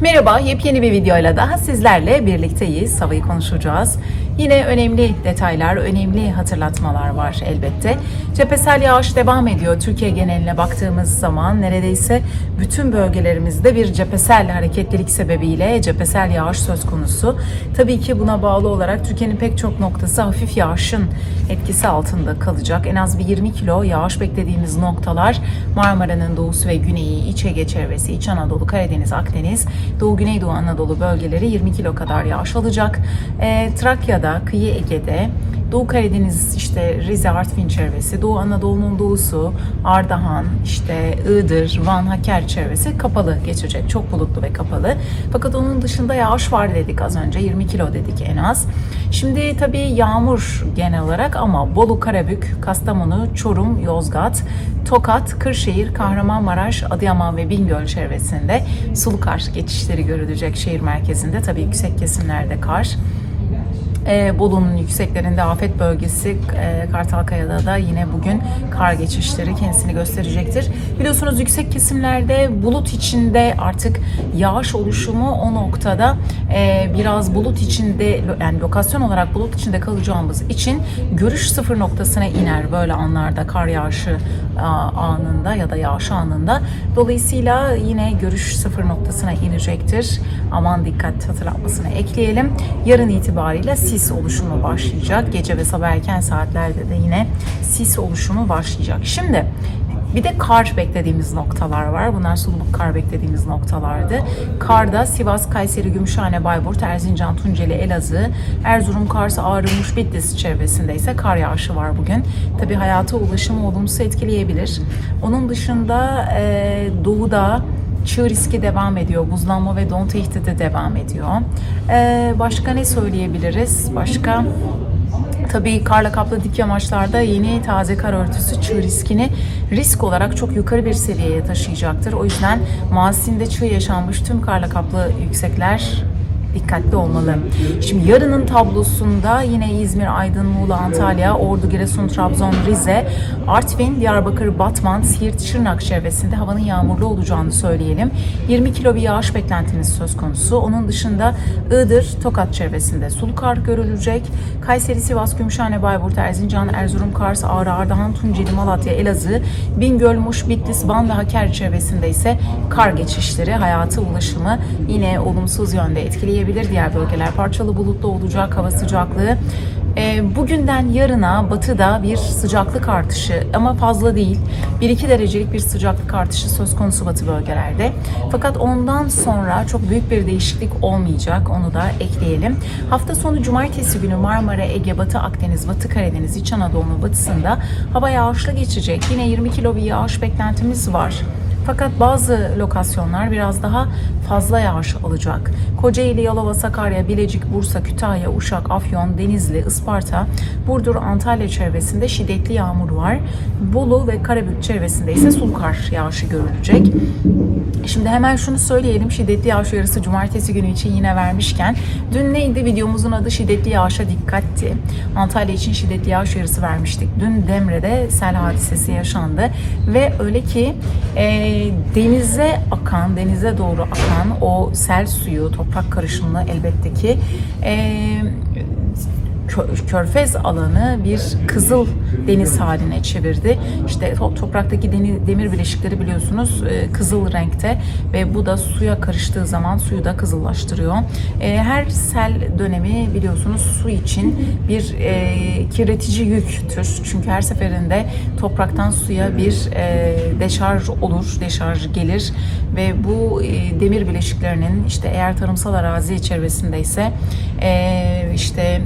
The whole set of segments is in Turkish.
Merhaba, yepyeni bir videoyla daha sizlerle birlikteyiz. Havayı konuşacağız. Yine önemli detaylar, önemli hatırlatmalar var elbette. Cephesel yağış devam ediyor. Türkiye geneline baktığımız zaman neredeyse bütün bölgelerimizde bir cephesel hareketlilik sebebiyle cephesel yağış söz konusu. Tabii ki buna bağlı olarak Türkiye'nin pek çok noktası hafif yağışın etkisi altında kalacak. En az bir 20 kilo yağış beklediğimiz noktalar Marmara'nın doğusu ve güneyi, İç Ege çevresi, İç Anadolu, Karadeniz, Akdeniz, Doğu Güneydoğu Anadolu bölgeleri 20 kilo kadar yağış alacak. E, Trakya'da, kıyı Ege'de, Doğu Karadeniz işte Rize, Artvin çevresi, Doğu Anadolu'nun doğusu, Ardahan, işte Iğdır, Van, Hakkari çevresi kapalı geçecek. Çok bulutlu ve kapalı. Fakat onun dışında yağış var dedik az önce. 20 kilo dedik en az. Şimdi tabii yağmur genel olarak ama Bolu, Karabük, Kastamonu, Çorum, Yozgat, Tokat, Kırşehir, Kahramanmaraş, Adıyaman ve Bingöl çevresinde sulu kar geçişleri görülecek şehir merkezinde. Tabii yüksek kesimlerde kar. E, Bolu'nun yükseklerinde afet bölgesi e, Kartalkaya'da da yine bugün kar geçişleri kendisini gösterecektir. Biliyorsunuz yüksek kesimlerde bulut içinde artık yağış oluşumu o noktada e, biraz bulut içinde yani lokasyon olarak bulut içinde kalacağımız için görüş sıfır noktasına iner böyle anlarda kar yağışı anında ya da yağış anında. Dolayısıyla yine görüş sıfır noktasına inecektir. Aman dikkat hatırlatmasını ekleyelim. Yarın itibariyle sis oluşumu başlayacak. Gece ve sabah erken saatlerde de yine sis oluşumu başlayacak. Şimdi bir de kar beklediğimiz noktalar var. Bunlar sululuk kar beklediğimiz noktalardı. Karda Sivas, Kayseri, Gümüşhane, Bayburt, Erzincan, Tunceli, Elazığ, Erzurum, Kars, Ağrı, Muş, Bitlis çevresinde ise kar yağışı var bugün. Tabi hayata ulaşımı olumsuz etkileyebilir. Onun dışında e, doğuda çığ riski devam ediyor. Buzlanma ve don tehdidi devam ediyor. E, başka ne söyleyebiliriz? Başka Tabii karla kaplı dik yamaçlarda yeni taze kar örtüsü çığ riskini risk olarak çok yukarı bir seviyeye taşıyacaktır. O yüzden Masin'de çığ yaşanmış tüm karla kaplı yüksekler dikkatli olmalı. Şimdi yarının tablosunda yine İzmir, Aydın, Muğla, Antalya, Ordu, Giresun, Trabzon, Rize, Artvin, Diyarbakır, Batman, Siirt, Şırnak çevresinde havanın yağmurlu olacağını söyleyelim. 20 kilo bir yağış beklentimiz söz konusu. Onun dışında Iğdır, Tokat çevresinde sulu kar görülecek. Kayseri, Sivas, Gümüşhane, Bayburt, Erzincan, Erzurum, Kars, Ağrı, Ardahan, Tunceli, Malatya, Elazığ, Bingöl, Muş, Bitlis, Van ve Hakkari çevresinde ise kar geçişleri, hayatı ulaşımı yine olumsuz yönde etkileyebilir. Diğer bölgeler parçalı bulutlu olacak, hava sıcaklığı. E, bugünden yarına batıda bir sıcaklık artışı ama fazla değil. 1-2 derecelik bir sıcaklık artışı söz konusu batı bölgelerde. Fakat ondan sonra çok büyük bir değişiklik olmayacak. Onu da ekleyelim. Hafta sonu cumartesi günü Marmara, Ege, Batı Akdeniz, Batı Karadeniz, İç Anadolu'nun batısında hava yağışlı geçecek. Yine 20 kilo bir yağış beklentimiz var. Fakat bazı lokasyonlar biraz daha fazla yağış alacak. Kocaeli, Yalova, Sakarya, Bilecik, Bursa, Kütahya, Uşak, Afyon, Denizli, Isparta, Burdur, Antalya çevresinde şiddetli yağmur var. Bolu ve Karabük çevresinde ise sulu kar yağışı görülecek. Şimdi hemen şunu söyleyelim. Şiddetli yağış uyarısı cumartesi günü için yine vermişken dün neydi? Videomuzun adı şiddetli yağışa dikkatti. Antalya için şiddetli yağış uyarısı vermiştik. Dün Demre'de sel hadisesi yaşandı ve öyle ki e, denize akan, denize doğru akan o sel suyu, toprak karışımını elbette ki e, körfez alanı bir kızıl deniz haline çevirdi. İşte topraktaki demir bileşikleri biliyorsunuz kızıl renkte ve bu da suya karıştığı zaman suyu da kızıllaştırıyor. Her sel dönemi biliyorsunuz su için bir kirletici yüktür. Çünkü her seferinde topraktan suya bir deşarj olur, deşarj gelir ve bu demir bileşiklerinin işte eğer tarımsal arazi çevresinde ise işte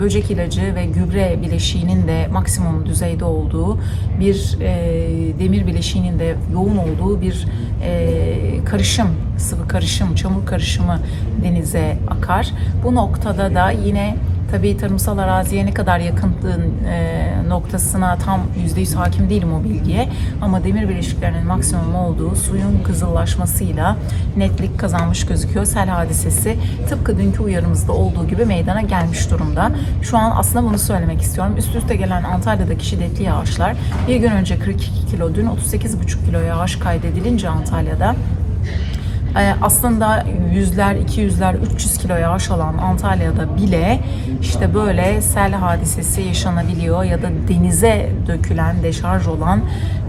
böcek ilacı ve gübre bileşiğinin de maksimum düzeyde olduğu bir e, demir bileşiğinin de yoğun olduğu bir e, karışım, sıvı karışım, çamur karışımı denize akar. Bu noktada da yine Tabii tarımsal araziye ne kadar yakınlığın e, noktasına tam %100 hakim değilim o bilgiye. Ama demir bileşiklerinin maksimum olduğu suyun kızıllaşmasıyla netlik kazanmış gözüküyor. Sel hadisesi tıpkı dünkü uyarımızda olduğu gibi meydana gelmiş durumda. Şu an aslında bunu söylemek istiyorum. Üst üste gelen Antalya'daki şiddetli yağışlar bir gün önce 42 kilo, dün 38,5 kilo yağış kaydedilince Antalya'da aslında yüzler, 200'ler, 300 kilo yağış alan Antalya'da bile işte böyle sel hadisesi yaşanabiliyor ya da denize dökülen, deşarj olan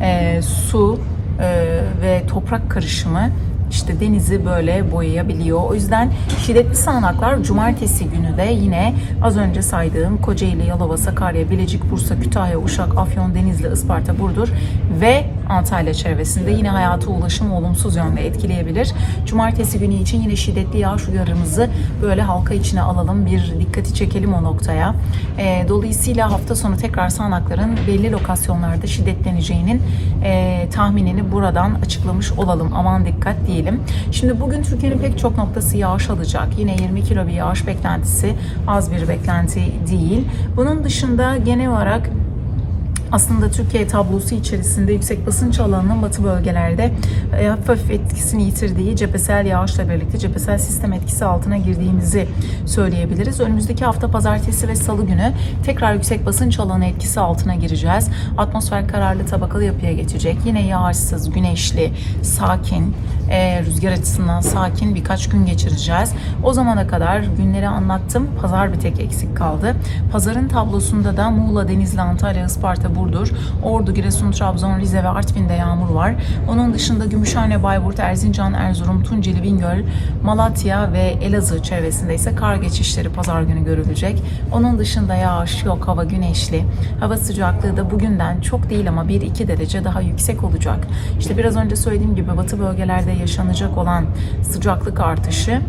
e, su e, ve toprak karışımı işte denizi böyle boyayabiliyor. O yüzden şiddetli sağanaklar cumartesi günü de yine az önce saydığım Kocaeli, Yalova, Sakarya, Bilecik, Bursa, Kütahya, Uşak, Afyon, Denizli, Isparta, Burdur ve Antalya çevresinde yine hayatı ulaşımı olumsuz yönde etkileyebilir. Cumartesi günü için yine şiddetli yağış uyarımızı böyle halka içine alalım. Bir dikkati çekelim o noktaya. E, dolayısıyla hafta sonu tekrar sağanakların belli lokasyonlarda şiddetleneceğinin e, tahminini buradan açıklamış olalım. Aman dikkat diyelim. Şimdi bugün Türkiye'nin pek çok noktası yağış alacak. Yine 20 kilo bir yağış beklentisi az bir beklenti değil. Bunun dışında genel olarak aslında Türkiye tablosu içerisinde yüksek basınç alanının batı bölgelerde e, hafif etkisini yitirdiği cephesel yağışla birlikte cephesel sistem etkisi altına girdiğimizi söyleyebiliriz. Önümüzdeki hafta pazartesi ve salı günü tekrar yüksek basınç alanı etkisi altına gireceğiz. Atmosfer kararlı tabakalı yapıya geçecek. Yine yağışsız, güneşli, sakin, e, rüzgar açısından sakin birkaç gün geçireceğiz. O zamana kadar günleri anlattım. Pazar bir tek eksik kaldı. Pazarın tablosunda da Muğla, Denizli, Antalya, Isparta, Burdur, Ordu, Giresun, Trabzon, Rize ve Artvin'de yağmur var. Onun dışında Gümüşhane, Bayburt, Erzincan, Erzurum, Tunceli, Bingöl, Malatya ve Elazığ çevresinde ise kar geçişleri pazar günü görülecek. Onun dışında yağış yok, hava güneşli. Hava sıcaklığı da bugünden çok değil ama 1-2 derece daha yüksek olacak. İşte biraz önce söylediğim gibi batı bölgelerde yaşanacak olan sıcaklık artışı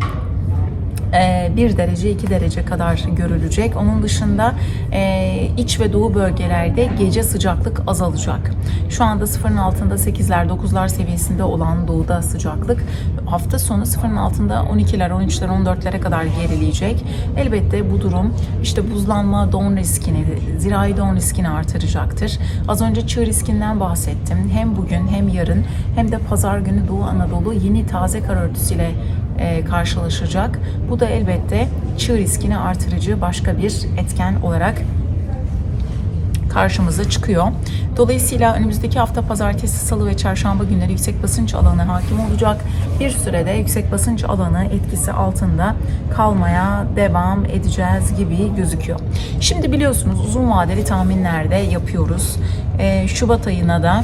1 derece 2 derece kadar görülecek. Onun dışında e, iç ve doğu bölgelerde gece sıcaklık azalacak. Şu anda sıfırın altında 8'ler 9'lar seviyesinde olan doğuda sıcaklık hafta sonu sıfırın altında 12'ler 13'ler 14'lere kadar gerileyecek. Elbette bu durum işte buzlanma don riskini, zirai don riskini artıracaktır. Az önce çığ riskinden bahsettim. Hem bugün hem yarın hem de pazar günü Doğu Anadolu yeni taze kar örtüsüyle e, karşılaşacak. Bu da elbette çığ riskini artırıcı başka bir etken olarak karşımıza çıkıyor. Dolayısıyla önümüzdeki hafta pazartesi, salı ve çarşamba günleri yüksek basınç alanı hakim olacak. Bir sürede yüksek basınç alanı etkisi altında kalmaya devam edeceğiz gibi gözüküyor. Şimdi biliyorsunuz uzun vadeli tahminlerde yapıyoruz. Ee, Şubat ayına da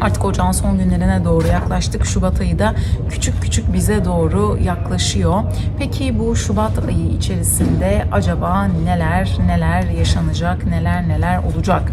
Artık ocağın son günlerine doğru yaklaştık. Şubat ayı da küçük küçük bize doğru yaklaşıyor. Peki bu Şubat ayı içerisinde acaba neler neler yaşanacak, neler neler olacak?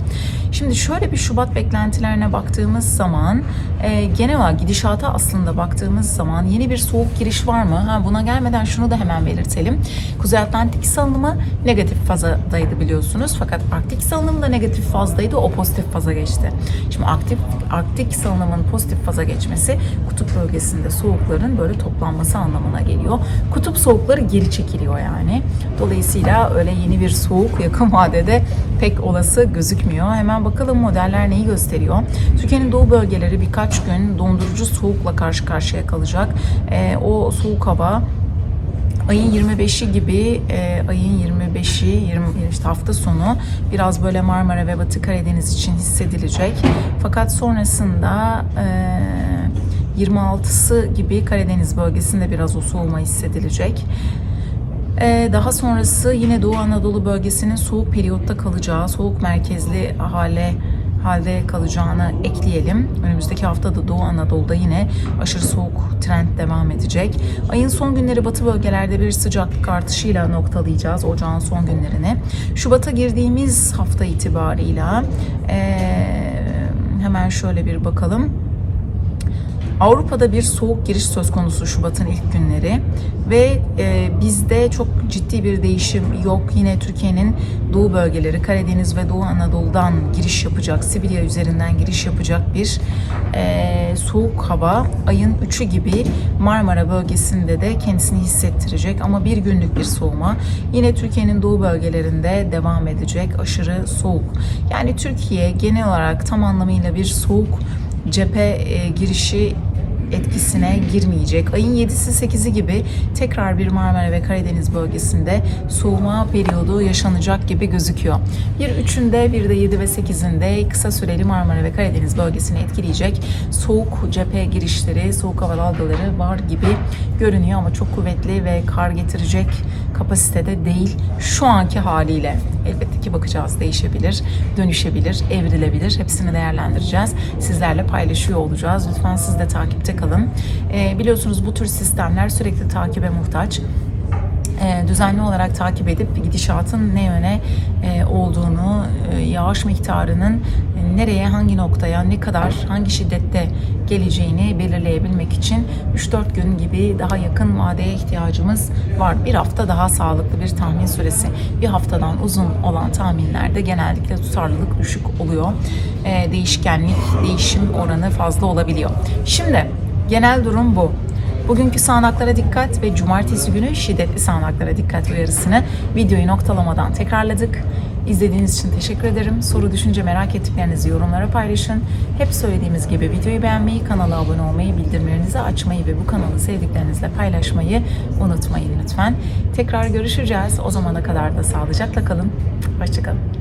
Şimdi şöyle bir Şubat beklentilerine baktığımız zaman e, genel gidişata aslında baktığımız zaman yeni bir soğuk giriş var mı? Ha, buna gelmeden şunu da hemen belirtelim. Kuzey Atlantik salınımı negatif fazdaydı biliyorsunuz. Fakat Arktik salınımı da negatif fazdaydı. O pozitif faza geçti. Şimdi aktif Arktik salınımın pozitif faza geçmesi kutup bölgesinde soğukların böyle toplanması anlamına geliyor. Kutup soğukları geri çekiliyor yani. Dolayısıyla öyle yeni bir soğuk yakın vadede pek olası gözükmüyor. Hemen bakalım modeller neyi gösteriyor. Türkiye'nin doğu bölgeleri birkaç gün dondurucu soğukla karşı karşıya kalacak. E, o soğuk hava ayın 25'i gibi e, ayın 25'i 20 işte hafta sonu biraz böyle Marmara ve Batı Karadeniz için hissedilecek. Fakat sonrasında e, 26'sı gibi Karadeniz bölgesinde biraz o soğuma hissedilecek. Ee, daha sonrası yine Doğu Anadolu bölgesinin soğuk periyotta kalacağı, soğuk merkezli hale halde kalacağını ekleyelim. Önümüzdeki hafta da Doğu Anadolu'da yine aşırı soğuk trend devam edecek. Ayın son günleri batı bölgelerde bir sıcaklık artışıyla noktalayacağız ocağın son günlerini. Şubat'a girdiğimiz hafta itibarıyla ee, hemen şöyle bir bakalım. Avrupa'da bir soğuk giriş söz konusu Şubat'ın ilk günleri ve e, bizde çok ciddi bir değişim yok. Yine Türkiye'nin doğu bölgeleri, Karadeniz ve Doğu Anadolu'dan giriş yapacak, Sibirya üzerinden giriş yapacak bir e, soğuk hava ayın 3'ü gibi Marmara bölgesinde de kendisini hissettirecek ama bir günlük bir soğuma yine Türkiye'nin doğu bölgelerinde devam edecek aşırı soğuk. Yani Türkiye genel olarak tam anlamıyla bir soğuk cephe e, girişi etkisine girmeyecek. Ayın 7'si 8'i gibi tekrar bir Marmara ve Karadeniz bölgesinde soğuma periyodu yaşanacak gibi gözüküyor. Bir 3'ünde bir de 7 ve 8'inde kısa süreli Marmara ve Karadeniz bölgesini etkileyecek soğuk cephe girişleri, soğuk hava dalgaları var gibi görünüyor ama çok kuvvetli ve kar getirecek kapasitede değil şu anki haliyle. Elbette ki bakacağız değişebilir, dönüşebilir, evrilebilir. Hepsini değerlendireceğiz. Sizlerle paylaşıyor olacağız. Lütfen siz de takipte kalın. Ee, biliyorsunuz bu tür sistemler sürekli takibe muhtaç e, düzenli olarak takip edip gidişatın ne yöne e, olduğunu, e, yağış miktarının nereye, hangi noktaya, ne kadar, hangi şiddette geleceğini belirleyebilmek için 3-4 gün gibi daha yakın vadeye ihtiyacımız var. Bir hafta daha sağlıklı bir tahmin süresi. Bir haftadan uzun olan tahminlerde genellikle tutarlılık düşük oluyor. E, değişkenlik, değişim oranı fazla olabiliyor. Şimdi genel durum bu. Bugünkü sağanaklara dikkat ve cumartesi günü şiddetli sağanaklara dikkat uyarısını videoyu noktalamadan tekrarladık. İzlediğiniz için teşekkür ederim. Soru, düşünce, merak ettiklerinizi yorumlara paylaşın. Hep söylediğimiz gibi videoyu beğenmeyi, kanala abone olmayı, bildirimlerinizi açmayı ve bu kanalı sevdiklerinizle paylaşmayı unutmayın lütfen. Tekrar görüşeceğiz. O zamana kadar da sağlıcakla kalın. Hoşçakalın.